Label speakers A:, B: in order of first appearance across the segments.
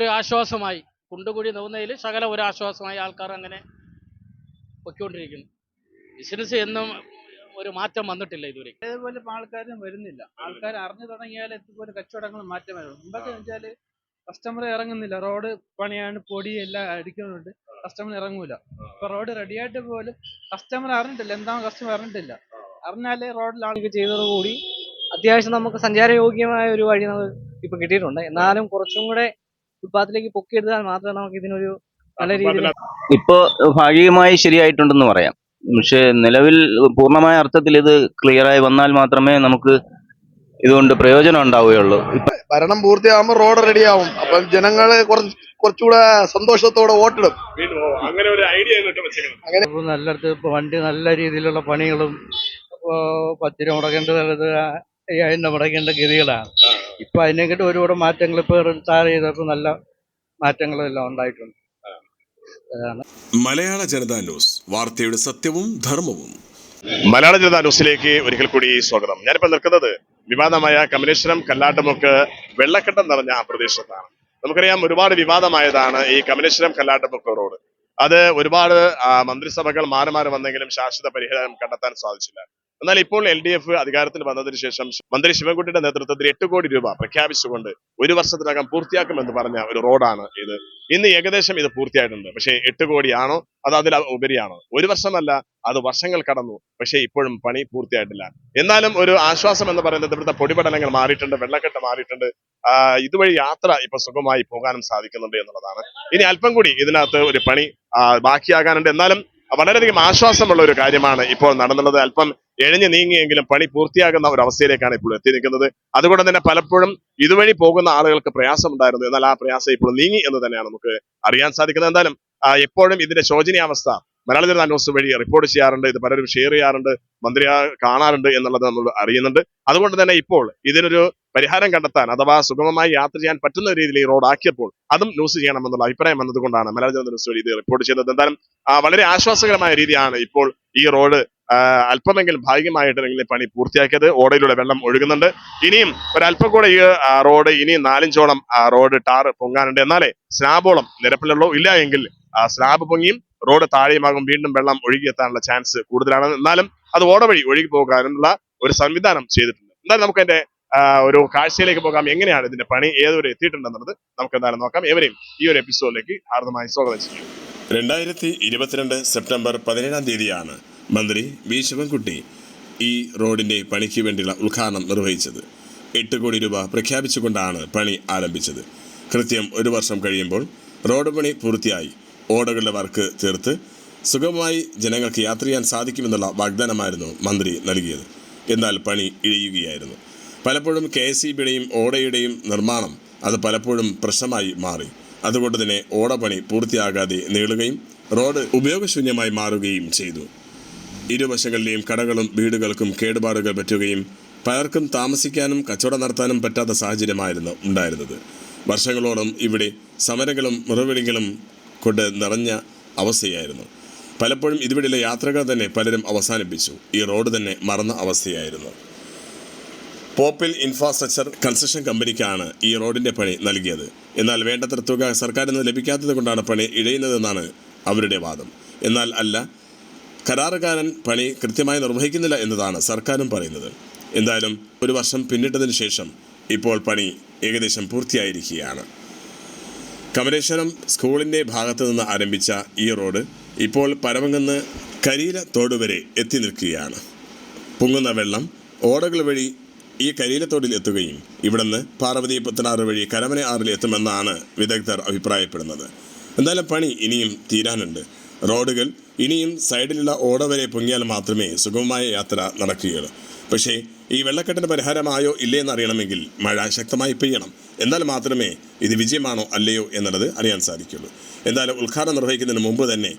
A: ഒരു ആശ്വാസമായി കുണ്ടുകൂടി നോക്കുന്നതിൽ ശകല ഒരു ആശ്വാസമായി ആൾക്കാർ അങ്ങനെ പൊയ്ക്കൊണ്ടിരിക്കുന്നു. ബിസിനസ് എന്നും ഒരു മാറ്റം വന്നിട്ടില്ല ഇതുവരെ.
B: അതേപോലെ ആൾക്കാരും വരുന്നില്ല. ആൾക്കാർ അറിഞ്ഞു തുടങ്ങിയാൽ ഇതുപോലെ കച്ചവടങ്ങൾ മാറ്റം വരും മുമ്പൊക്കെ വെച്ചാൽ കസ്റ്റമർ ഇറങ്ങുന്നില്ല. റോഡ് പണിയാണ് പൊടി എല്ലാം അടിക്കുന്നുണ്ട് കസ്റ്റമർ ഇറങ്ങൂല. ഇപ്പൊ റോഡ് റെഡിയായിട്ട് പോലും കസ്റ്റമർ അറിഞ്ഞിട്ടില്ല. എന്താണ് കസ്റ്റമർ അറിഞ്ഞിട്ടില്ല. അറിഞ്ഞാലേ റോഡിൽ ആൾക്ക് ചെയ്തതോടുകൂടി
C: അത്യാവശ്യം നമുക്ക് സഞ്ചാരയോഗ്യമായ ഒരു വഴി നമുക്ക് ഇപ്പൊ കിട്ടിയിട്ടുണ്ട്. എന്നാലും കുറച്ചും കൂടെ ഫുട്പാത്തിലേക്ക് പൊക്കിയെടുത്താൽ മാത്രമേ നമുക്ക് ഇതിനൊരു നല്ല രീതിയിൽ
D: ഇപ്പോ ഭാഗികമായി ശരിയായിട്ടുണ്ടെന്ന് പറയാം. പക്ഷെ നിലവിൽ പൂർണമായ അർത്ഥത്തിൽ ഇത് ക്ലിയറായി വന്നാൽ മാത്രമേ നമുക്ക് ഇതുകൊണ്ട് പ്രയോജനം ഉണ്ടാവുകയുള്ളൂ.
E: ഭരണം പൂർത്തിയാകുമ്പോൾ റോഡ് റെഡിയാവും അപ്പം ജനങ്ങൾ കുറച്ച് കുറച്ചുകൂടെ സന്തോഷത്തോടെ വോട്ടിടും.
F: അങ്ങനെ ഒരു ഐഡിയ
B: നല്ലടത്ത് ഇപ്പൊ വണ്ടി നല്ല രീതിയിലുള്ള പണികളും പത്തിരി മുടക്കേണ്ടത് അയ്യായിരം മുടക്കേണ്ട ഗതികളാണ്. ഇപ്പൊ അതിനെക്കിട്ട് ഒരുപാട് മാറ്റങ്ങൾ ഇപ്പൊ റിട്ടയർ ചെയ്തപ്പോ നല്ല മാറ്റങ്ങളെല്ലാം ഉണ്ടായിട്ടുണ്ട്.
F: മലയാള ജനതാ ന്യൂസ് വാർത്തയുടെ സത്യവും ധർമ്മവും. മലയാള ജനതാ ന്യൂസിലേക്ക് ഒരിക്കൽ കൂടി സ്വാഗതം. ഞാനിപ്പോൾ നിൽക്കുന്നത് വിവാദമായ കമലേശ്വരം കല്ലാട്ടുമുക്ക് വെള്ളക്കെട്ടം നിറഞ്ഞ ആ പ്രദേശത്താണ്. നമുക്കറിയാം ഒരുപാട് വിവാദമായതാണ് ഈ കമലേശ്വരം കല്ലാട്ടുമുക്ക് റോഡ്. അത് ഒരുപാട് മന്ത്രിസഭകൾ മാറി മാറി വന്നെങ്കിലും ശാശ്വത പരിഹാരം കണ്ടെത്താൻ സാധിച്ചില്ല. എന്നാൽ ഇപ്പോൾ എൽ ഡി എഫ് അധികാരത്തിൽ വന്നതിന് ശേഷം മന്ത്രി ശിവൻകുട്ടിയുടെ നേതൃത്വത്തിൽ എട്ട് കോടി രൂപ പ്രഖ്യാപിച്ചുകൊണ്ട് ഒരു വർഷത്തിനകം പൂർത്തിയാക്കുമെന്ന് പറഞ്ഞ ഒരു റോഡാണ് ഇത്. ഇന്ന് ഏകദേശം ഇത് പൂർത്തിയായിട്ടുണ്ട്. പക്ഷേ എട്ട് കോടിയാണോ? അത് അതിൽ ഉപരിയാണോ? ഒരു വർഷമല്ല അത് വർഷങ്ങൾ കടന്നു. പക്ഷേ ഇപ്പോഴും പണി പൂർത്തിയായിട്ടില്ല. എന്നാലും ഒരു ആശ്വാസം എന്ന് പറയുന്നത് ഇവിടുത്തെ പൊടിപടലങ്ങൾ മാറിയിട്ടുണ്ട് വെള്ളക്കെട്ട് മാറിയിട്ടുണ്ട്. ഇതുവഴി യാത്ര ഇപ്പൊ സുഖമായി പോകാനും സാധിക്കുന്നുണ്ട് എന്നുള്ളതാണ്. ഇനി അല്പം കൂടി ഇതിനകത്ത് ഒരു പണി ബാക്കിയാകാനുണ്ട്. എന്നാലും വളരെയധികം ആശ്വാസമുള്ള ഒരു കാര്യമാണ് ഇപ്പോൾ നടന്നുള്ളത്. അല്പം എഴഞ്ഞു നീങ്ങിയെങ്കിലും പണി പൂർത്തിയാകുന്ന ഒരു അവസ്ഥയിലേക്കാണ് ഇപ്പോൾ എത്തി നിൽക്കുന്നത്. അതുകൊണ്ട് തന്നെ പലപ്പോഴും ഇതുവഴി പോകുന്ന ആളുകൾക്ക് പ്രയാസമുണ്ടായിരുന്നു. എന്നാൽ ആ പ്രയാസം ഇപ്പോൾ നീങ്ങി എന്ന് തന്നെയാണ് നമുക്ക് അറിയാൻ സാധിക്കുന്നത്. എന്തായാലും എപ്പോഴും ഇതിന്റെ ശോചനീയാവസ്ഥ മലയാള ജനതാ ന്യൂസ് വഴി റിപ്പോർട്ട് ചെയ്യാറുണ്ട്. ഇത് പലരും ഷെയർ ചെയ്യാറുണ്ട്. മന്ത്രി കാണാറുണ്ട് എന്നുള്ളത് നമ്മൾ അറിയുന്നുണ്ട്. അതുകൊണ്ട് തന്നെ ഇപ്പോൾ ഇതിനൊരു പരിഹാരം കണ്ടെത്താൻ അഥവാ സുഗമമായി യാത്ര ചെയ്യാൻ പറ്റുന്ന രീതിയിൽ ഈ റോഡ് ആക്കിയപ്പോൾ അതും ന്യൂസ് ചെയ്യണമെന്നുള്ള അഭിപ്രായം വന്നതുകൊണ്ടാണ് മലയാള ജനതാ ന്യൂസ് വഴി ഇത് റിപ്പോർട്ട് ചെയ്തത്. എന്തായാലും വളരെ ആശ്വാസകരമായ രീതിയാണ് ഇപ്പോൾ ഈ റോഡ് അല്പമെങ്കിലും ഭാഗികമായിട്ടെങ്കിലും പണി പൂർത്തിയാക്കിയത്. ഓടയിലൂടെ വെള്ളം ഒഴുകുന്നുണ്ട്. ഇനിയും ഒരല്പം കൂടെ ഈ റോഡ് ഇനിയും നാലഞ്ചോളം റോഡ് ടാർ പൊങ്ങാനുണ്ട്. എന്നാലേ സ്ലാബോളം നിരപ്പിലുള്ളൂ. ഇല്ല എങ്കിൽ സ്ലാബ് പൊങ്ങിയും റോഡ് താഴെയുമാകും. വീണ്ടും വെള്ളം ഒഴുകിയെത്താനുള്ള ചാൻസ് കൂടുതലാണ്. എന്നാലും അത് ഓട വഴി ഒഴുകി പോകാനുള്ള ഒരു സംവിധാനം ചെയ്തിട്ടുണ്ട്. എന്തായാലും നമുക്ക് അതിന്റെ ഒരു കാഴ്ചയിലേക്ക് പോകാം. എങ്ങനെയാണ് ഇതിന്റെ പണി? ഏതുവരെ എത്തിയിട്ടുണ്ടെന്നുള്ളത് നമുക്ക് എന്തായാലും നോക്കാം. എവരെയും ഈ ഒരു എപ്പിസോഡിലേക്ക് ഹാർദമായി സ്വാഗതം ചെയ്യും രണ്ടായിരത്തി ഇരുപത്തിരണ്ട് സെപ്റ്റംബർ പതിനേഴാം തീയതിയാണ് മന്ത്രി വി. ശിവൻകുട്ടി ഈ റോഡിന്റെ പണിക്ക് വേണ്ടിയുള്ള ഉദ്ഘാടനം നിർവഹിച്ചത്. എട്ട് കോടി രൂപ പ്രഖ്യാപിച്ചുകൊണ്ടാണ് പണി ആരംഭിച്ചത്. കൃത്യം ഒരു വർഷം കഴിയുമ്പോൾ റോഡ് പണി പൂർത്തിയായി. ഓടകളുടെ വർക്ക് തീർത്ത് സുഗമമായി ജനങ്ങൾക്ക് യാത്ര ചെയ്യാൻ സാധിക്കുമെന്നുള്ള വാഗ്ദാനമായിരുന്നു മന്ത്രി നൽകിയത്. എന്നാൽ പണി ഇഴയുകയായിരുന്നു. പലപ്പോഴും കെ എസ് ഇ ബിയുടെയും ഓടയുടെയും നിർമ്മാണം അത് പലപ്പോഴും പ്രശ്നമായി മാറി. അതുകൊണ്ട് തന്നെ ഓടപണി പൂർത്തിയാകാതെ നീളുകയും റോഡ് ഉപയോഗശൂന്യമായി മാറുകയും ചെയ്തു. ഇരുവശങ്ങളിലെയും കടകളും വീടുകൾക്കും കേടുപാടുകൾ പറ്റുകയും പലർക്കും താമസിക്കാനും കച്ചവടം നടത്താനും പറ്റാത്ത സാഹചര്യമായിരുന്നു ഉണ്ടായിരുന്നത്. വർഷങ്ങളോളം ഇവിടെ സമരങ്ങളും മുറവിളികളും കൊണ്ട് നിറഞ്ഞ അവസ്ഥയായിരുന്നു. പലപ്പോഴും ഇതുവഴിയുള്ള യാത്രകൾ തന്നെ പലരും അവസാനിപ്പിച്ചു. ഈ റോഡ് തന്നെ മറന്ന അവസ്ഥയായിരുന്നു. പോപ്പിൽ ഇൻഫ്രാസ്ട്രക്ചർ കൺസ്ട്രക്ഷൻ കമ്പനിക്കാണ് ഈ റോഡിന്റെ പണി നൽകിയത്. എന്നാൽ വേണ്ടത്ര തുക സർക്കാരിൽ നിന്ന് ലഭിക്കാത്തത് കൊണ്ടാണ് പണി ഇഴയുന്നതെന്നാണ് അവരുടെ വാദം. എന്നാൽ അല്ല കരാറുകാരൻ പണി കൃത്യമായി നിർവഹിക്കുന്നില്ല എന്നതാണ് സർക്കാരും പറയുന്നത്. എന്തായാലും ഒരു വർഷം പിന്നിട്ടതിന് ശേഷം ഇപ്പോൾ പണി ഏകദേശം പൂർത്തിയായിരിക്കുകയാണ്. കമലേശ്വരം സ്കൂളിന്റെ ഭാഗത്തു നിന്ന് ആരംഭിച്ച ഈ റോഡ് ഇപ്പോൾ പരമങ്ങന്ന് കരിയില തോട് വരെ എത്തി നിൽക്കുകയാണ്. പൊങ്ങുന്ന വെള്ളം ഓടകൾ വഴി ഈ കരിയിലത്തോടിൽ എത്തുകയും ഇവിടുന്ന് പാർവതി പുത്തനാറ് വഴി കരമന ആറിൽ എത്തുമെന്നാണ് വിദഗ്ധർ അഭിപ്രായപ്പെടുന്നത്. എന്തായാലും പണി ഇനിയും തീരാനുണ്ട്. റോഡുകൾ ഇനിയും സൈഡിലുള്ള ഓട വരെ പൊങ്ങിയാൽ മാത്രമേ സുഗമമായ യാത്ര നടക്കുകയുള്ളൂ. പക്ഷേ ഈ വെള്ളക്കെട്ടിന് പരിഹാരമായോ ഇല്ലേ എന്നറിയണമെങ്കിൽ മഴ ശക്തമായി പെയ്യണം. എന്നാൽ മാത്രമേ ഇത് വിജയമാണോ അല്ലയോ എന്നുള്ളത് അറിയാൻ സാധിക്കുള്ളൂ എന്തായാലും ഉദ്ഘാടനം നിർവഹിക്കുന്നതിന് മുമ്പ് തന്നെ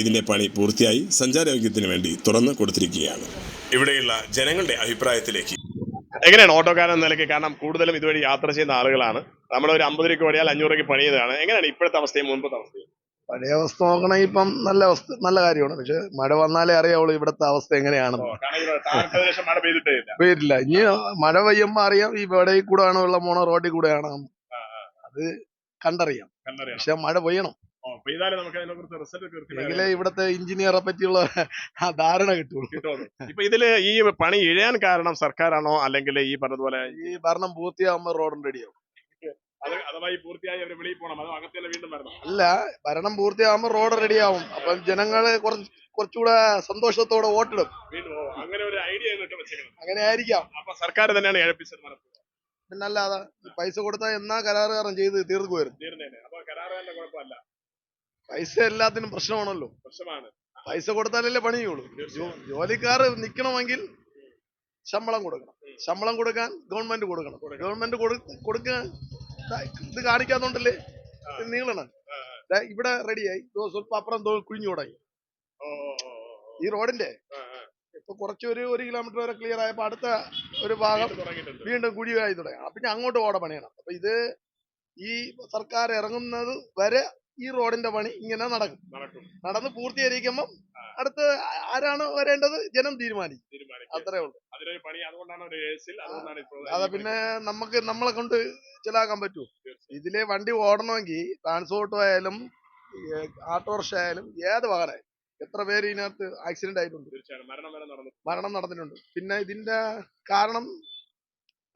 F: ഇതിന്റെ പണി പൂർത്തിയായി സഞ്ചാരയോഗ്യത്തിന് വേണ്ടി തുറന്നു കൊടുത്തിരിക്കുകയാണ്. ഇവിടെയുള്ള ജനങ്ങളുടെ അഭിപ്രായത്തിലേക്ക്. എങ്ങനെയാണ് ഓട്ടോക്കാരൻ എന്ന നിലയ്ക്ക്? കാരണം കൂടുതലും ഇതുവഴി യാത്ര ചെയ്യുന്ന ആളുകളാണ്. നമ്മൾ ഒരു അമ്പത് രൂപയ്ക്ക് ഓടിയാൽ അഞ്ഞൂറ് രൂപയ്ക്ക് പണി ചെയ്തതാണ് എങ്ങനെയാണ് ഇപ്പോഴത്തെ അവസ്ഥയും മുൻപത്തെ അവസ്ഥയും?
E: പഴയ അവസ്ഥ നോക്കണമെങ്കിൽ ഇപ്പം നല്ല അവസ്ഥ നല്ല കാര്യമാണ്. പക്ഷെ മഴ വന്നാലേ അറിയാവുള്ളൂ ഇവിടുത്തെ അവസ്ഥ എങ്ങനെയാണെന്ന്.
F: പെയ്തില്ല
E: പേരില്ല ഇനി മഴ പെയ്യുമ്പോ അറിയാം ഈ കൂടെ ആണോ വെള്ളം പോണോ റോഡിൽ കൂടെ ആണോ അത് കണ്ടറിയാം. പക്ഷെ മഴ പെയ്യണം. എങ്കിലേ ഇവിടുത്തെ എഞ്ചിനീയറെ പറ്റിയുള്ള ധാരണ കിട്ടുള്ളൂ.
F: കിട്ടുള്ളൂ. ഇപ്പൊ ഇതിൽ ഈ പണി ഇഴയാൻ കാരണം സർക്കാരാണോ? അല്ലെങ്കിൽ ഈ പറഞ്ഞതുപോലെ
E: ഈ ഭരണം പൂർത്തിയാകുമ്പോ റോഡും റെഡിയാവും.
F: അത് അഥവാ ഈ പൂർത്തിയായി അവർ വെളിയിൽ പോകണം അതോ അകത്തല്ല വീണ്ടും വരണം.
E: അല്ല ഭരണം പൂർത്തിയാകുമ്പോൾ റോഡ് റെഡിയാവും അപ്പം ജനങ്ങൾ കുറച്ച് കുറച്ചുകൂടെ സന്തോഷത്തോടെ വോട്ടിടും.
F: വീണ്ടും ഓ, അങ്ങനെ ഒരു ഐഡിയ
E: അങ്ങനെ ആയിരിക്കാം.
F: അപ്പൊ സർക്കാർ തന്നെയാണ് ഏഴപ്പിച്ചത് മനസ്സിലായി
E: പിന്നല്ലാതെ ഈ പൈസ കൊടുത്താൽ എന്നാ കരാറുകാരൻ ചെയ്ത് തീർന്നു വരും
F: തീർന്നേനെ. അപ്പൊ കരാറുകാരന്റെ കുഴപ്പമല്ല.
E: പൈസ എല്ലാത്തിനും പ്രശ്നമാണല്ലോ.
F: പ്രശ്നമാണ്.
E: പൈസ കൊടുത്താലല്ലേ പണിയുള്ളൂ. ജോലിക്കാർ നിൽക്കണമെങ്കിൽ ശമ്പളം കൊടുക്കണം. ശമ്പളം കൊടുക്കാൻ ഗവൺമെന്റ് കൊടുക്കണം. ഗവൺമെന്റ് കൊടുക്കാൻ ഇത് കാണിക്കാത്തോണ്ടല്ലേ? ഇത് നീളണം. ഇവിടെ റെഡിയായി. സ്വല്പം അപ്പുറം കുഴിഞ്ഞു തുടങ്ങി. ഈ റോഡിന്റെ. ഇപ്പൊ കുറച്ച് ഒരു കിലോമീറ്റർ വരെ ക്ലിയർ ആയപ്പോ അടുത്ത ഒരു ഭാഗം
F: വീണ്ടും
E: കുഴിയായി തുടങ്ങി. അപ്പൊ പിന്നെ അങ്ങോട്ട് ഓട പണിയണം. അപ്പൊ ഇത് ഈ സർക്കാർ ഇറങ്ങുന്നത് വരെ ഈ റോഡിന്റെ പണി ഇങ്ങനെ നടക്കും. നടന്ന് പൂർത്തീകരിക്കുമ്പോൾ അടുത്ത് ആരാണ് വരേണ്ടത്? ജനം തീരുമാനിക്കും. അത്രേ ഉള്ളൂ. അതെ പിന്നെ നമുക്ക് നമ്മളെ കൊണ്ട് ചിലാക്കാൻ പറ്റൂ. ഇതിലെ വണ്ടി ഓടണമെങ്കിൽ ട്രാൻസ്പോർട്ട് ആയാലും ഓട്ടോറിക്ഷ ആയാലും ഏത് വാഹനമായാലും എത്ര പേര് ഇതിനകത്ത് ആക്സിഡന്റ് ആയിട്ടുണ്ട്.
F: മരണം
E: നടന്നിട്ടുണ്ട്. പിന്നെ ഇതിന്റെ കാരണം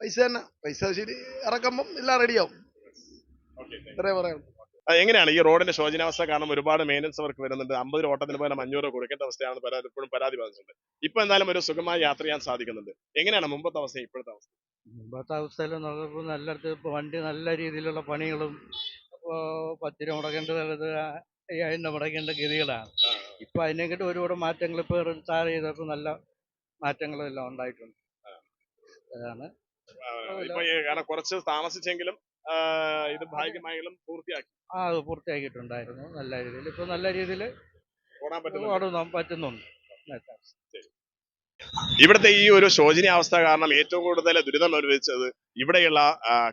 E: പൈസ തന്നെ. പൈസ ശരി ഇറക്കുമ്പം എല്ലാം റെഡിയാവും ഇത്രേ പറയാം
F: എങ്ങനെയാണ്? ഈ റോഡിന്റെ ശോചനാവസ്ഥ കാരണം ഒരുപാട് മെയിന്റനൻസ് വർക്ക് വരുന്നുണ്ട്. അമ്പത് രൂപ ഓട്ടത്തിന് പകരം അഞ്ഞൂറ് രൂപ കൊടുക്കേണ്ട അവസ്ഥയാണ് പരാതി ഇപ്പോഴും പരാതി വന്നിട്ടുണ്ട്. ഇപ്പൊ എന്തായാലും ഒരു സുഖമായ യാത്ര ചെയ്യാൻ സാധിക്കുന്നുണ്ട്. എങ്ങനെയാണ് മുമ്പത്തെ അവസ്ഥ ഇപ്പോഴത്തെ അവസ്ഥ
G: മുമ്പത്തെ അവസ്ഥയിൽ നോക്കുമ്പോൾ ഇപ്പോൾ വണ്ടി നല്ല രീതിയിലുള്ള പണികളും പത്ത് രൂപ മുടക്കേണ്ട സ്ഥലത്ത് അയ്യായിരം മുടക്കേണ്ട ഗതികളാണ്. ഇപ്പൊ അതിനെക്കിട്ട് ഒരുപാട് മാറ്റങ്ങൾ ഇപ്പോൾ റിട്ടയർ ചെയ്തപ്പോൾ നല്ല മാറ്റങ്ങളെല്ലാം ഉണ്ടായിട്ടുണ്ട്. അതാണ്.
F: ഇപ്പൊ കാരണം കുറച്ച് താമസിച്ചെങ്കിലും ഇത് ഭാഗ്യമായെങ്കിലും പൂർത്തിയാക്കി.
G: ആ അത് പൂർത്തിയാക്കിയിട്ടുണ്ടായിരുന്നു. നല്ല രീതിയിൽ. ഇപ്പൊ നല്ല രീതിയിൽ
F: ഓടാൻ പറ്റുന്നു
G: ഓടാൻ പറ്റുന്നുണ്ട്.
F: ഇവിടുത്തെ ഈ ഒരു ശോചനീയാവസ്ഥ കാരണം ഏറ്റവും കൂടുതൽ ദുരിതം അനുഭവിച്ചത് ഇവിടെയുള്ള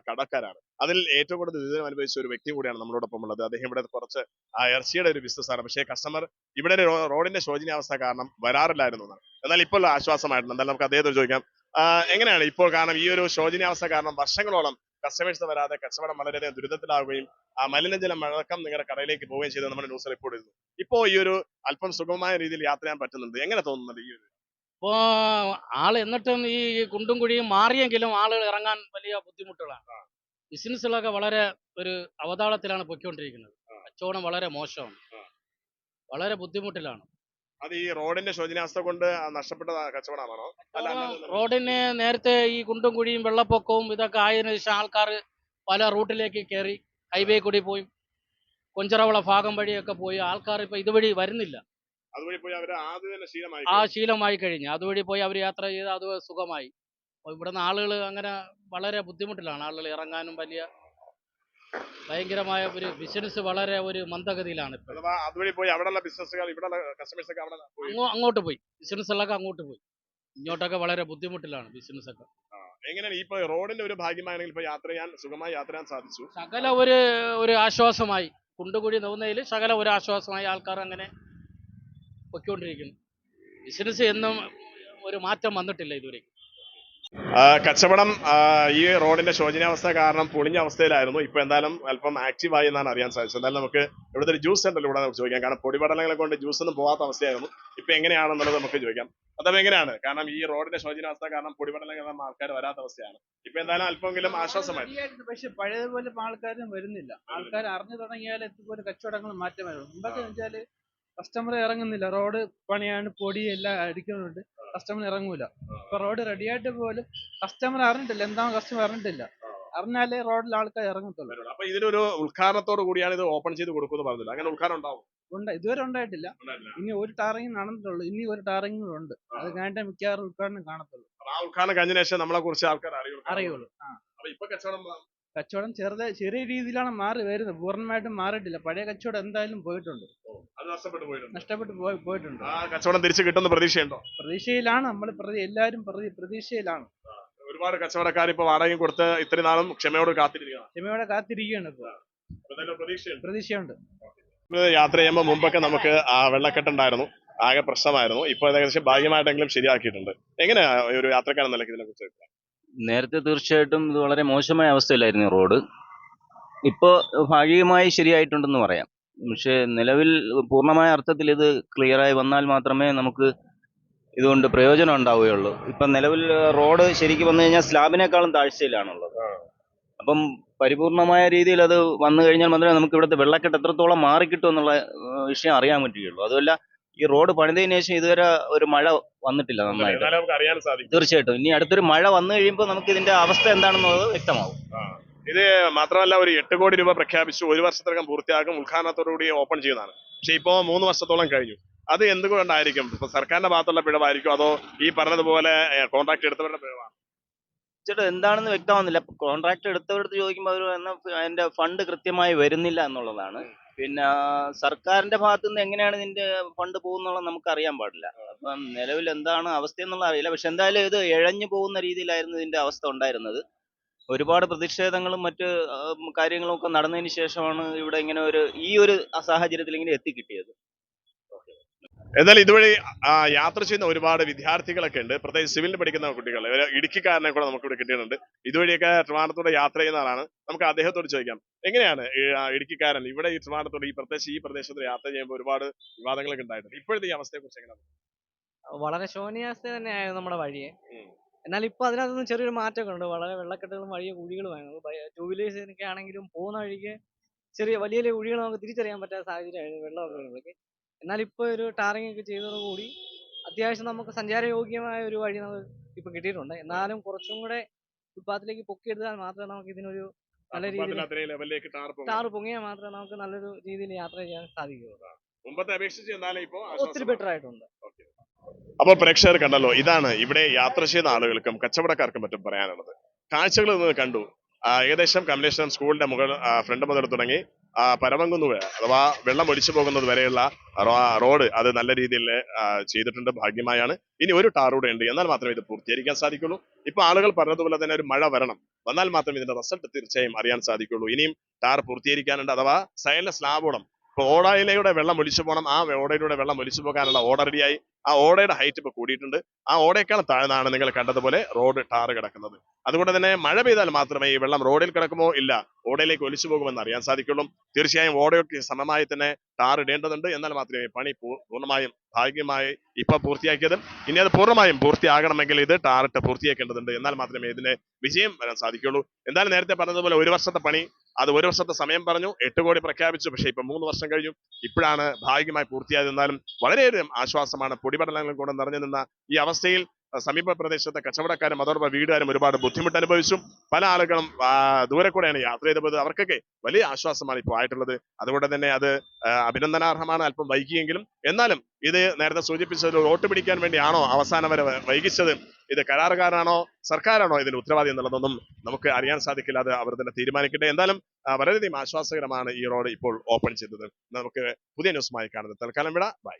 F: കടക്കാരാണ്. അതിൽ ഏറ്റവും കൂടുതൽ ദുരിതം അനുഭവിച്ച ഒരു വ്യക്തി കൂടിയാണ് നമ്മളോടൊപ്പം ഉള്ളത്. അദ്ദേഹം ഇവിടെ കുറച്ച് ഇറച്ചിയുടെ ഒരു ബിസിനസ്സാണ് പക്ഷേ കസ്റ്റമർ ഇവിടെ റോഡിന്റെ ശോചനീയാവസ്ഥ കാരണം വരാറില്ലായിരുന്നു എന്നാണ്. എന്നാൽ ഇപ്പോൾ ആശ്വാസമായിട്ടുണ്ട്. എന്തായാലും നമുക്ക് അദ്ദേഹത്തോട് ചോദിക്കാം. എങ്ങനെയാണ് ഇപ്പോൾ കാരണം ഈ ഒരു ശോചനീയാവസ്ഥ കാരണം വർഷങ്ങളോളം കസ്റ്റമേഴ്സ് വരാതെ കച്ചവടം വളരെയധികം ദുരിതത്തിലാവുകയും ആ മലിനജലം മഴക്കം നിങ്ങളുടെ കടയിലേക്ക് പോവുകയും ചെയ്തു നമ്മുടെ ന്യൂസ് റിപ്പോർട്ട് ചെയ്തു. ഇപ്പോ ഈ ഒരു അല്പം സുഗമമായ രീതിയിൽ യാത്ര ചെയ്യാൻ പറ്റുന്നുണ്ട്. എങ്ങനെ തോന്നുന്നുണ്ട് ഈ ഒരു?
A: ഇപ്പോ ആൾ എന്നിട്ടും ഈ കുണ്ടും കുഴിയും മാറിയെങ്കിലും ആളുകൾ ഇറങ്ങാൻ വലിയ ബുദ്ധിമുട്ടുകളാണ്. ബിസിനസ്സുകളൊക്കെ വളരെ ഒരു അവതാളത്തിലാണ് പൊയ്ക്കൊണ്ടിരിക്കുന്നത്. കച്ചവടം വളരെ മോശമാണ്. വളരെ ബുദ്ധിമുട്ടിലാണ്.
F: അത് ഈ റോഡിന്റെ ശോചനാവസ്ഥ കൊണ്ട് നഷ്ടപ്പെട്ട കച്ചവടമാണോ? അല്ല
A: റോഡിന് നേരത്തെ ഈ കുണ്ടും കുഴിയും വെള്ളപ്പൊക്കവും ഇതൊക്കെ ആയതിനു ശേഷം ആൾക്കാർ പല റൂട്ടിലേക്ക് കയറി ഹൈവേ കൂടി പോയി കൊഞ്ചറവള ഭാഗം വഴിയൊക്കെ പോയി. ആൾക്കാർ ഇപ്പൊ ഇതുവഴി വരുന്നില്ല.
F: അതുവഴി പോയി അവർ ശീലമായി
A: ആ ശീലമായി കഴിഞ്ഞു. അതുവഴി പോയി അവർ യാത്ര ചെയ്ത് അത് സുഖമായി. ഇവിടുന്ന് ആളുകൾ അങ്ങനെ വളരെ ബുദ്ധിമുട്ടിലാണ്. ആളുകൾ ഇറങ്ങാനും വലിയ ഭയങ്കരമായ ഒരു ബിസിനസ് വളരെ ഒരു മന്ദഗതിയിലാണ്
F: അതുവഴി പോയി അവിടെയുള്ള കസ്റ്റമേഴ്സ് ഒക്കെ അവിടെ
A: അങ്ങോട്ട് പോയി. ബിസിനസ്സുകളൊക്കെ അങ്ങോട്ട് പോയി. ഇങ്ങോട്ടൊക്കെ വളരെ ബുദ്ധിമുട്ടിലാണ് ബിസിനസ് ഒക്കെ.
F: എങ്ങനെയാണ് ഇപ്പൊ റോഡിന്റെ ഒരു ഭാഗ്യമാണെങ്കിൽ ഇപ്പൊ യാത്ര ചെയ്യാൻ സുഖമായി യാത്ര ചെയ്യാൻ സാധിച്ചു?
A: സകല ഒരു ഒരു ആശ്വാസമായി. കുണ്ടുകൂടി നോന്നതിൽ സകല ഒരു ആശ്വാസമായി ആൾക്കാർ അങ്ങനെ പൊയ്ക്കൊണ്ടിരിക്കുന്നു. ബിസിനസ് എന്നും ഒരു മാറ്റം വന്നിട്ടില്ല ഇതുവരെ.
F: ആ, കച്ചവടം ഈ റോഡിന്റെ ശോചനീയാവസ്ഥ കാരണം പൊളിഞ്ഞ അവസ്ഥയിലായിരുന്നു. ഇപ്പൊ എന്തായാലും അല്പം ആക്റ്റീവ് ആയി എന്നാണ് അറിയാൻ സാധിച്ചത്. എന്തായാലും നമുക്ക് ഇവിടുത്തെ ഒരു ജ്യൂസ് സെന്ററിൽ ഇവിടെ നമുക്ക് ചോദിക്കാം. കാരണം പൊടിപടലങ്ങളെ കൊണ്ട് ജ്യൂസ് ഒന്നും പോകാത്ത അവസ്ഥയായിരുന്നു. ഇപ്പൊ എങ്ങനെയാണെന്നുള്ളത് നമുക്ക് ചോദിക്കാം. അതപ്പം എങ്ങനെയാണ്? കാരണം ഈ റോഡിന്റെ ശോചനീയാവസ്ഥ കാരണം പൊടിപടലങ്ങൾ കാരണം ആൾക്കാർ വരാത്ത അവസ്ഥയാണ്. ഇപ്പൊ എന്തായാലും അല്പമെങ്കിലും ആശ്വാസമായി.
B: പക്ഷെ പഴയതുപോലെ ആൾക്കാരും വരുന്നില്ല. ആൾക്കാർ അറിഞ്ഞു തുടങ്ങിയാൽ ഇതുപോലെ കച്ചവടങ്ങൾ മാറ്റം വരും മുമ്പൊക്കെ വെച്ചാൽ കസ്റ്റമർ ഇറങ്ങുന്നില്ല. റോഡ് പണിയാണ് പൊടി എല്ലാം അടിക്കുന്നുണ്ട് കസ്റ്റമർ ഇറങ്ങൂല. ഇപ്പൊ റോഡ് റെഡിയായിട്ട് പോലും കസ്റ്റമർ അറിഞ്ഞിട്ടില്ല. എന്താണ് കസ്റ്റമർ അറിഞ്ഞിട്ടില്ല. അറിഞ്ഞാലേ റോഡിൽ ആൾക്കാർ ഇറങ്ങത്തുള്ളൂ.
F: അപ്പൊ ഇതിനൊരു ഉദ്ഘാടനത്തോട് കൂടിയാണ് ഇത് ഓപ്പൺ ചെയ്ത് കൊടുക്കുമെന്ന് പറഞ്ഞില്ല. അങ്ങനെ ഉദ്ഘാടനം ഉണ്ടാവും?
B: ഉണ്ട്. ഇതുവരെ ഉണ്ടായിട്ടില്ല. ഇനി ഒരു ടാറിങ് നടന്നിട്ടുള്ളൂ. ഇനി ഒരു ടാറിങ് ഉണ്ട്. അത് കഴിഞ്ഞിട്ട് മിക്കവാറും ഉദ്ഘാടനം കാണത്തുള്ളൂ.
F: ആ ഉദ്ഘാടനം കഴിഞ്ഞ ശേഷം നമ്മളെ കുറിച്ച് ആൾക്കാർ അറിയുള്ളൂ.
B: അറിയുള്ളൂ.
F: അപ്പൊ ഇപ്പൊ കച്ചവടം
B: കച്ചവടം ചെറുത് ചെറിയ രീതിയിലാണ് മാറി വരുന്നത്. പൂർണമായിട്ടും മാറിയിട്ടില്ല. പഴയ കച്ചവടം എന്തായാലും പോയിട്ടുണ്ട്.
F: നഷ്ടപ്പെട്ടു പോയിട്ടുണ്ട്. കച്ചവടം തിരിച്ചു കിട്ടുന്ന പ്രതീക്ഷയുണ്ടോ?
B: പ്രതീക്ഷയിലാണ്. നമ്മൾ പ്രതി എല്ലാവരും പ്രതി പ്രതീക്ഷയിലാണ്.
F: ഒരുപാട് കച്ചവടക്കാർ ഇപ്പൊ വാടകയും കൊടുത്ത് ഇത്രയും നാളും ക്ഷമയോട് കാത്തിരിക്കുകയാണ്.
B: ക്ഷമയോടെ കാത്തിരിക്കുകയാണ്
F: ഇപ്പൊ. പ്രതീക്ഷയുണ്ട്. യാത്ര ചെയ്യുമ്പോൾ മുമ്പൊക്കെ നമുക്ക് ആ വെള്ളക്കെട്ടുണ്ടായിരുന്നു. ആകെ പ്രശ്നമായിരുന്നു. ഇപ്പൊ ഏകദേശം ഭാഗ്യമായിട്ടെങ്കിലും ശരിയാക്കിയിട്ടുണ്ട്. എങ്ങനെയാ ഒരു യാത്രക്കാരൻ നിലയ്ക്ക് ഇതിനെ കുറിച്ച്
D: നേരത്തെ തീർച്ചയായിട്ടും ഇത് വളരെ മോശമായ അവസ്ഥയിലായിരുന്നു റോഡ്. ഇപ്പോൾ ഭാഗികമായി ശരിയായിട്ടുണ്ടെന്ന് പറയാം. പക്ഷേ നിലവിൽ പൂർണമായ അർത്ഥത്തിൽ ഇത് ക്ലിയറായി വന്നാൽ മാത്രമേ നമുക്ക് ഇതുകൊണ്ട് പ്രയോജനം ഉണ്ടാവുകയുള്ളൂ. ഇപ്പം നിലവിൽ റോഡ് ശരിക്കും വന്നു കഴിഞ്ഞാൽ സ്ലാബിനേക്കാളും താഴ്ചയിലാണുള്ളത്. അപ്പം പരിപൂർണമായ രീതിയിൽ അത് വന്നു കഴിഞ്ഞാൽ മാത്രമേ നമുക്ക് ഇവിടുത്തെ വെള്ളക്കെട്ട് എത്രത്തോളം മാറിക്കിട്ടും എന്നുള്ള വിഷയം അറിയാൻ പറ്റുകയുള്ളൂ. അതുമല്ല ഈ റോഡ് പണിതതിനു ശേഷം ഇതുവരെ ഒരു മഴ വന്നിട്ടില്ല നന്നായിട്ട്.
F: നമുക്ക് അറിയാൻ സാധിക്കും.
D: തീർച്ചയായിട്ടും. ഇനി അടുത്തൊരു മഴ വന്നു കഴിയുമ്പോൾ നമുക്ക് ഇതിന്റെ അവസ്ഥ എന്താണെന്നുള്ളത് വ്യക്തമാവും.
F: ഇത് മാത്രമല്ല ഒരു എട്ട് കോടി രൂപ പ്രഖ്യാപിച്ചു. ഒരു വർഷത്തിനകം പൂർത്തിയാക്കും ഉദ്ഘാടനത്തോടുകൂടി ഓപ്പൺ ചെയ്യുന്നതാണ്. പക്ഷെ ഇപ്പോ മൂന്ന് വർഷത്തോളം കഴിഞ്ഞു. അത് എന്തുകൊണ്ടായിരിക്കും? ഇപ്പൊ സർക്കാരിന്റെ ഭാഗത്തുള്ള പിഴവായിരിക്കും അതോ ഈ പറഞ്ഞതുപോലെ കോൺട്രാക്ട് എടുത്തവരുടെ പിഴവാണ്?
D: ചേട്ടാ എന്താണെന്ന് വ്യക്തമാകുന്നില്ല കോൺട്രാക്ട് എടുത്തവരടുത്ത് ചോദിക്കുമ്പോൾ അവർ എന്നാ അതിന്റെ ഫണ്ട് കൃത്യമായി വരുന്നില്ല എന്നുള്ളതാണ്. പിന്നെ സർക്കാരിന്റെ ഭാഗത്തുനിന്ന് എങ്ങനെയാണ് ഇതിന്റെ ഫണ്ട് പോകുന്നുള്ള നമുക്ക് അറിയാൻ പാടില്ല. അപ്പം നിലവിൽ എന്താണ് അവസ്ഥ എന്നുള്ള അറിയില്ല. പക്ഷെ എന്തായാലും ഇത് ഇഴഞ്ഞു പോകുന്ന രീതിയിലായിരുന്നു ഇതിന്റെ അവസ്ഥ ഉണ്ടായിരുന്നത്. ഒരുപാട് പ്രതിഷേധങ്ങളും മറ്റ് കാര്യങ്ങളും ഒക്കെ നടന്നതിന് ശേഷമാണ് ഇവിടെ ഇങ്ങനെ ഒരു ഈ ഒരു സാഹചര്യത്തിൽ ഇങ്ങനെ എത്തിക്കിട്ടിയത്.
F: എന്നാൽ ഇതുവഴി യാത്ര ചെയ്യുന്ന ഒരുപാട് വിദ്യാർത്ഥികളൊക്കെ ഉണ്ട്. പ്രത്യേകിച്ച് സിവിലിന് പഠിക്കുന്ന കുട്ടികൾ. ഇവർ ഇടുക്കിക്കാരനെ കൂടെ നമുക്ക് ഇവിടെ കിട്ടിയിട്ടുണ്ട്. ഇതുവഴിയൊക്കെ ട്രിവാൻഡ്രത്തൂടെ യാത്ര ചെയ്യുന്ന ആളാണ്. നമുക്ക് അദ്ദേഹത്തോട് ചോദിക്കാം. എങ്ങനെയാണ് ഇടുക്കിക്കാരൻ ഇവിടെ ഈ ട്രിവാൻഡ്രത്തൂടെ ഈ പ്രത്യേകിച്ച് ഈ പ്രദേശത്ത് യാത്ര ചെയ്യുമ്പോൾ ഒരുപാട് വിവാദങ്ങളൊക്കെ ഉണ്ടായിട്ടുണ്ട്. ഇപ്പോഴത്തെ ഈ അവസ്ഥയെ കുറിച്ച് എങ്ങനെയാണ്
C: വളരെ ശോനിയാവസ്ഥ തന്നെയായിരുന്നു നമ്മുടെ വഴിയെ എന്നാൽ ഇപ്പൊ അതിനകത്തൊന്നും ചെറിയൊരു മാറ്റമൊക്കെ ഉണ്ട്. വളരെ വെള്ളക്കെട്ടുകളും വഴിയെ കുഴികളുമായിരുന്നു ടൂ വീലേഴ്സിനൊക്കെ ആണെങ്കിലും പോകുന്ന വഴിക്ക് ചെറിയ വലിയ വലിയ കുഴികൾ നമുക്ക് തിരിച്ചറിയാൻ പറ്റാത്ത സാഹചര്യമായിരുന്നു. വെള്ളമൊക്കെ എന്നാൽ ഇപ്പോൾ ഒരു ടാറിംഗ് ഒക്കെ ചെയ്തതോടുകൂടി അത്യാവശ്യം നമുക്ക് സഞ്ചാരയോഗ്യമായ ഒരു വഴി നമുക്ക് ഇപ്പൊ കിട്ടിയിട്ടുണ്ട്. എന്നാലും കുറച്ചും കൂടെ ഫുട്പാത്തിലേക്ക് പൊക്കിയെടുത്താൽ മാത്രമേ നമുക്ക് ഇതിനൊരു നല്ല രീതിയിൽ
F: ടാർ
C: പൊങ്ങിയാൽ മാത്രമേ നമുക്ക് നല്ലൊരു രീതിയിൽ യാത്ര ചെയ്യാൻ സാധിക്കുകയുള്ളൂ.
F: മുമ്പത്തെ അപേക്ഷിച്ച് എന്നാലും ഇപ്പോ
C: ഒത്തിരി ബെറ്റർ ആയിട്ടുണ്ട്.
F: അപ്പോൾ പ്രേക്ഷകർ കണ്ടല്ലോ ഇതാണ് ഇവിടെ യാത്ര ചെയ്യുന്ന ആളുകൾക്കും കച്ചവടക്കാർക്കും മറ്റും പറയാനുള്ളത്. കാഴ്ചകൾ നിന്ന് കണ്ടു. ഏകദേശം കമലേശ്വരം സ്കൂളിന്റെ മുകൾ ഫ്രണ്ട് മുതൽ തുടങ്ങി വരെ അഥവാ വെള്ളം ഒലിച്ചു പോകുന്നത് വരെയുള്ള റോഡ് അത് നല്ല രീതിയിൽ ചെയ്തിട്ടുണ്ട് ഭാഗ്യമായാണ്. ഇനി ഒരു ടാർ കൂടെ ഉണ്ട്. എന്നാൽ മാത്രമേ ഇത് പൂർത്തീകരിക്കാൻ സാധിക്കുള്ളൂ. ഇപ്പൊ ആളുകൾ പറഞ്ഞതുപോലെ തന്നെ ഒരു മഴ വരണം. വന്നാൽ മാത്രമേ ഇതിന്റെ റിസൾട്ട് തീർച്ചയായും അറിയാൻ സാധിക്കുള്ളൂ. ഇനിയും ടാർ പൂർത്തീകരിക്കാനുണ്ട്. അഥവാ സൈഡിലെ ലാബോളം ഇപ്പൊ ഓടയിലൂടെ വെള്ളം ഒലിച്ചു പോകണം ആ ഓടയിലൂടെ വെള്ളം ഒലിച്ചു പോകാനുള്ള ഓർഡർ റെഡിയായി ആ ഓടയുടെ ഹൈറ്റ് ഇപ്പൊ കൂടിയിട്ടുണ്ട്. ആ ഓടയേക്കാൾ താഴ്ന്നാണ് നിങ്ങൾ കണ്ടതുപോലെ റോഡ് ടാർ കിടക്കുന്നത്. അതുകൊണ്ട് തന്നെ മഴ പെയ്താൽ മാത്രമേ ഈ വെള്ളം റോഡിൽ കിടക്കുമോ? ഇല്ല. ഓടയിലേക്ക് ഒലിച്ചു പോകുമെന്ന് അറിയാൻ സാധിക്കുള്ളൂ. തീർച്ചയായും ഓടയൊക്കെ സമമായി തന്നെ ടാർ ഇടേണ്ടതുണ്ട്. എന്നാൽ മാത്രമേ പണി പൂർണമായും ഭാഗ്യമായി ഇപ്പൊ പൂർത്തിയാക്കിയത് ഇനി അത് പൂർണമായും പൂർത്തിയാകണമെങ്കിൽ ഇത് ടാറിട്ട് പൂർത്തിയാക്കേണ്ടതുണ്ട്. എന്നാൽ മാത്രമേ ഇതിന് വിജയം വരാൻ സാധിക്കുള്ളൂ. എന്തായാലും നേരത്തെ പറഞ്ഞതുപോലെ ഒരു വർഷത്തെ പണി അത് ഒരു വർഷത്തെ സമയം പറഞ്ഞു എട്ട് കോടി പ്രഖ്യാപിച്ചു. പക്ഷേ ഇപ്പൊ മൂന്ന് വർഷം കഴിഞ്ഞു. ഇപ്പോഴാണ് ഭാഗികമായി പൂർത്തിയായത്. എന്നാലും വളരെയധികം ആശ്വാസമാണ് പൊടിപടലങ്ങൾ കൊണ്ട് നിറഞ്ഞു നിന്ന ഈ അവസ്ഥയിൽ സമീപ പ്രദേശത്തെ കച്ചവടക്കാരും അതോടൊപ്പം വീടുകാരും ഒരുപാട് ബുദ്ധിമുട്ട് അനുഭവിച്ചു പല ആളുകളും ദൂരെ കൂടെയാണ് യാത്ര ചെയ്തത്. അവർക്കൊക്കെ വലിയ ആശ്വാസമാണ് ഇപ്പോൾ ആയിട്ടുള്ളത്. അതുകൊണ്ട് തന്നെ അത് അഭിനന്ദനാർഹമാണ്. അല്പം വൈകിയെങ്കിലും. എന്നാലും ഇത് നേരത്തെ സൂചിപ്പിച്ചത് വോട്ട് പിടിക്കാൻ വേണ്ടിയാണോ അവസാനം വരെ വൈകിച്ചത്? ഇത് കരാറുകാരാണോ സർക്കാരാണോ ഇതിന് ഉത്തരവാദി എന്നുള്ളതൊന്നും നമുക്ക് അറിയാൻ സാധിക്കില്ല. അത് അവർ തന്നെ തീരുമാനിക്കട്ടെ. എന്തായാലും വളരെയധികം ആശ്വാസകരമാണ് ഈ റോഡ് ഇപ്പോൾ ഓപ്പൺ ചെയ്തത്. നമുക്ക് പുതിയ ന്യൂസുമായി കാണുന്നത്. തൽക്കാലം വിട. ബൈ.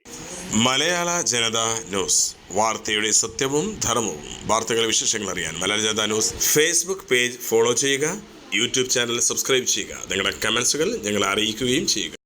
H: Malayala Janatha news. വാർത്തയുടെ സത്യവും ധർമ്മവും. വാർത്തകളെ വിശേഷങ്ങൾ അറിയാൻ Malayala Janatha news Facebook page follow ചെയ്യുക. യൂട്യൂബ് ചാനൽ സബ്സ്ക്രൈബ് ചെയ്യുക. നിങ്ങളുടെ കമൻസുകൾ ഞങ്ങളെ അറിയിക്കുകയും ചെയ്യുക.